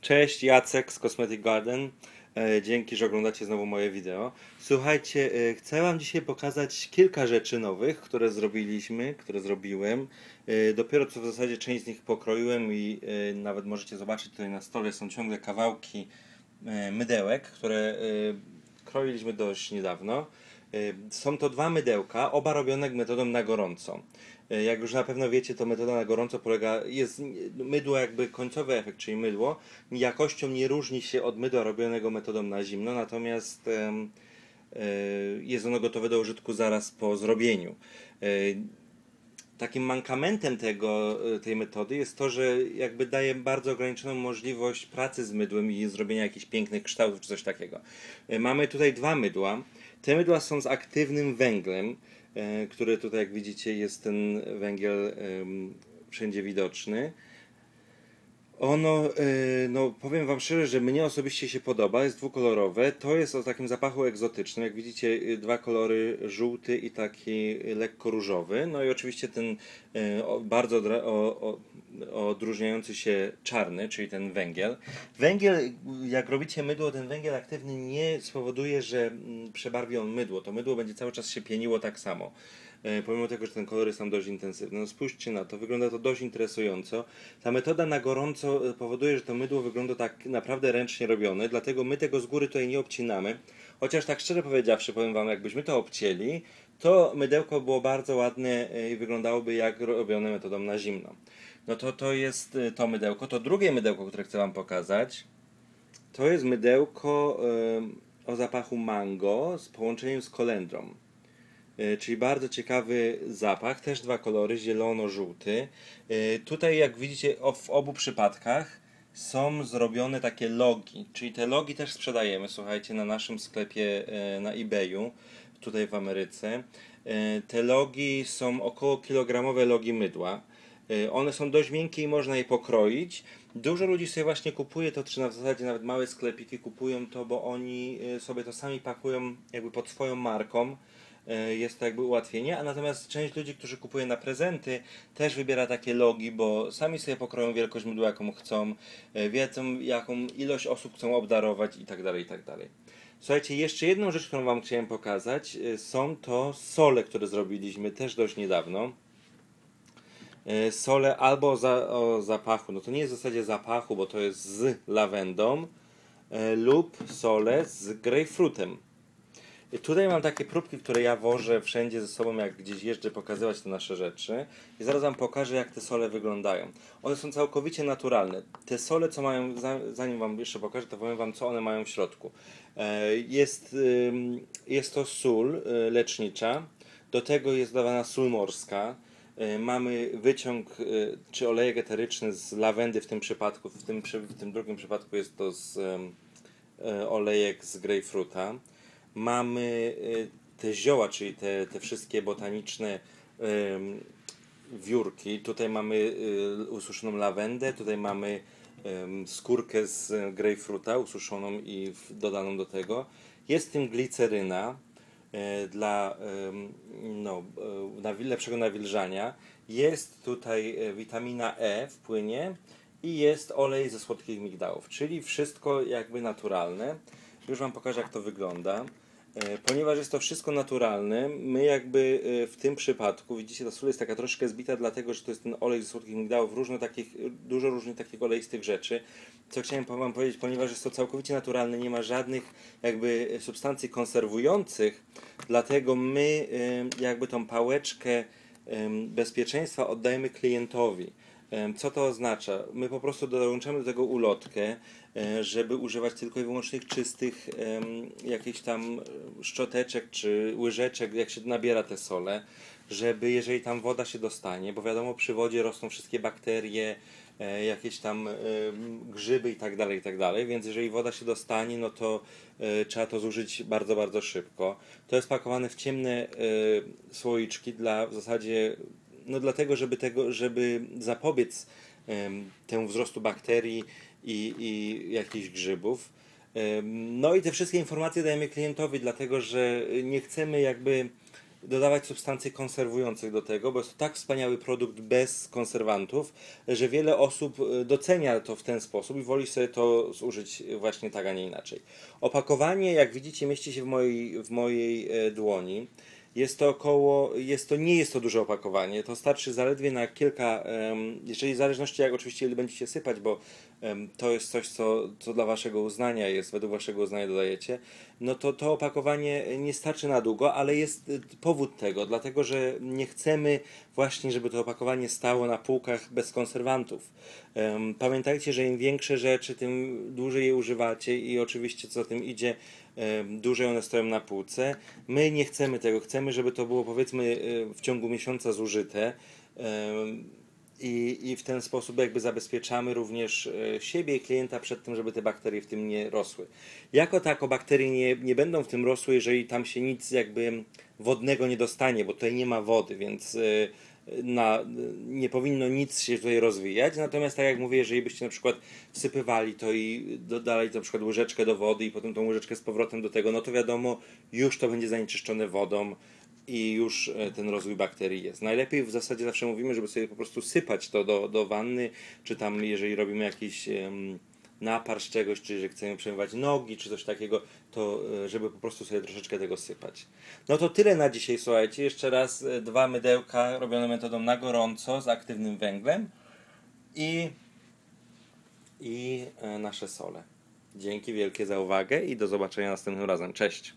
Cześć, Jacek z Cosmetic Garden. E, Dzięki, że oglądacie znowu moje wideo. Słuchajcie, e, chcę Wam dzisiaj pokazać kilka rzeczy nowych, które zrobiliśmy, które zrobiłem. E, Dopiero co w zasadzie część z nich pokroiłem i nawet możecie zobaczyć tutaj na stole są ciągle kawałki mydełek, które kroiliśmy dość niedawno. Są to dwa mydełka, oba robione metodą na gorąco. E, Jak już na pewno wiecie, to metoda na gorąco polega, jest mydło jakby końcowy efekt, czyli mydło, jakością nie różni się od mydła robionego metodą na zimno, natomiast e, jest ono gotowe do użytku zaraz po zrobieniu. Takim mankamentem tego, tej metody jest to, że jakby daje bardzo ograniczoną możliwość pracy z mydłem i zrobienia jakichś pięknych kształtów czy coś takiego. Mamy tutaj dwa mydła. Te mydła są z aktywnym węglem, e, który tutaj jak widzicie jest ten węgiel wszędzie widoczny. Ono, e, no powiem Wam szczerze, że mnie osobiście się podoba, jest dwukolorowe. To jest o takim zapachu egzotycznym. Jak widzicie, y, dwa kolory, żółty i taki lekko różowy. No i oczywiście ten e, bardzo odróżniający się czarny, czyli ten węgiel. Węgiel, jak robicie mydło, ten węgiel aktywny nie spowoduje, że mm, przebarwi on mydło. To mydło będzie cały czas się pieniło tak samo. E, Pomimo tego, że ten kolor jest tam dość intensywny. No spójrzcie na to, wygląda to dość interesująco. Ta metoda na gorąco e, powoduje, że to mydło wygląda tak naprawdę ręcznie robione, dlatego my tego z góry tutaj nie obcinamy. Chociaż tak szczerze powiedziawszy, powiem Wam, jakbyśmy to obcięli, to mydełko było bardzo ładne e, i wyglądało jak robione metodą na zimno. No to to jest to mydełko. To drugie mydełko, które chcę Wam pokazać, to jest mydełko o zapachu mango z połączeniem z kolendrą. E, Czyli bardzo ciekawy zapach, też dwa kolory, zielono-żółty. E, Tutaj jak widzicie w obu przypadkach są zrobione takie logi, czyli te logi też sprzedajemy, słuchajcie, na naszym sklepie e, na eBayu, tutaj w Ameryce. Te logi są około kilogramowe logi mydła. One są dość miękkie i można je pokroić. Dużo ludzi sobie właśnie kupuje to, czy na zasadzie nawet małe sklepiki kupują to, bo oni sobie to sami pakują jakby pod swoją marką. E, Jest to jakby ułatwienie, a natomiast część ludzi, którzy kupuje na prezenty, też wybiera takie logi, bo sami sobie pokroją wielkość mydła, jaką chcą, e, wiedzą, jaką ilość osób chcą obdarować i tak dalej, i tak dalej. Słuchajcie, jeszcze jedną rzecz, którą Wam chciałem pokazać, e, są to sole, które zrobiliśmy też dość niedawno. Sole albo za, o zapachu, no to nie jest w zasadzie zapachu, bo to jest z lawendą, lub sole z grejpfrutem. Tutaj mam takie próbki, które ja wożę wszędzie ze sobą, jak gdzieś jeżdżę pokazywać te nasze rzeczy. I zaraz wam pokażę, jak te sole wyglądają. One są całkowicie naturalne. Te sole, co mają, za- zanim wam jeszcze pokażę, to powiem wam, co one mają w środku. E, Jest, jest to sól y, lecznicza, do tego jest dodawana sól morska. E, Mamy wyciąg y, czy olejek eteryczny z lawendy w tym przypadku, w tym, w tym drugim przypadku jest to z e, olejek z grejpfruta. Mamy y, te zioła, czyli te, te wszystkie botaniczne wiórki. Tutaj mamy y, ususzoną lawendę, tutaj mamy skórkę z grejpfruta ususzoną i dodaną do tego. Jest w tym gliceryna e, dla no, lepszego nawilżania. Jest tutaj witamina E w płynie i jest olej ze słodkich migdałów, czyli wszystko jakby naturalne. Już Wam pokażę jak to wygląda. E, Ponieważ jest to wszystko naturalne, my jakby e, w tym przypadku, widzicie, ta sól jest taka troszkę zbita, dlatego że to jest ten olej ze słodkich migdałów, różne takich, dużo różnych takich oleistych rzeczy. Co chciałem Wam powiedzieć, ponieważ jest to całkowicie naturalne, nie ma żadnych jakby substancji konserwujących, dlatego my e, jakby tą pałeczkę bezpieczeństwa oddajemy klientowi. Co to oznacza? My po prostu dołączamy do tego ulotkę, e, żeby używać tylko i wyłącznie czystych jakichś tam szczoteczek czy łyżeczek, jak się nabiera te sole, żeby jeżeli tam woda się dostanie, bo wiadomo przy wodzie rosną wszystkie bakterie, e, jakieś tam grzyby i tak dalej, i tak dalej, więc jeżeli woda się dostanie, no to e, trzeba to zużyć bardzo, bardzo szybko. To jest pakowane w ciemne słoiczki dla w zasadzie no dlatego, żeby tego, żeby zapobiec em, temu wzrostu bakterii i, i jakichś grzybów. No i te wszystkie informacje dajemy klientowi, dlatego że nie chcemy jakby dodawać substancji konserwujących do tego, bo jest to tak wspaniały produkt bez konserwantów, że wiele osób e, docenia to w ten sposób i woli sobie to zużyć właśnie tak, a nie inaczej. Opakowanie, jak widzicie, mieści się w mojej, w mojej e, dłoni. Jest to około, jest to, nie jest to duże opakowanie, to starczy zaledwie na kilka, jeżeli w zależności jak oczywiście ile będziecie sypać, bo to jest coś, co, co dla waszego uznania jest, według waszego uznania dodajecie, no to to opakowanie nie starczy na długo, ale jest y, powód tego, dlatego że nie chcemy właśnie, żeby to opakowanie stało na półkach bez konserwantów. Pamiętajcie, że im większe rzeczy, tym dłużej je używacie i oczywiście co za tym idzie, dłużej one stoją na półce. My nie chcemy tego, chcemy, żeby to było powiedzmy y, w ciągu miesiąca zużyte. I, I w ten sposób jakby zabezpieczamy również e, siebie i klienta przed tym, żeby te bakterie w tym nie rosły. Jako tako bakterie nie, nie będą w tym rosły, jeżeli tam się nic jakby wodnego nie dostanie, bo tutaj nie ma wody, więc e, na, nie powinno nic się tutaj rozwijać. Natomiast tak jak mówię, jeżeli byście na przykład wsypywali to i dodali na przykład łyżeczkę do wody i potem tą łyżeczkę z powrotem do tego, no to wiadomo, już to będzie zanieczyszczone wodą i już e, ten rozwój bakterii jest. Najlepiej w zasadzie zawsze mówimy, żeby sobie po prostu sypać to do, do wanny, czy tam jeżeli robimy jakiś napar z czegoś, czy że chcemy przemywać nogi, czy coś takiego, to e, żeby po prostu sobie troszeczkę tego sypać. No to tyle na dzisiaj, słuchajcie. Jeszcze raz e, dwa mydełka robione metodą na gorąco z aktywnym węglem i, i nasze sole. Dzięki wielkie za uwagę i do zobaczenia następnym razem. Cześć!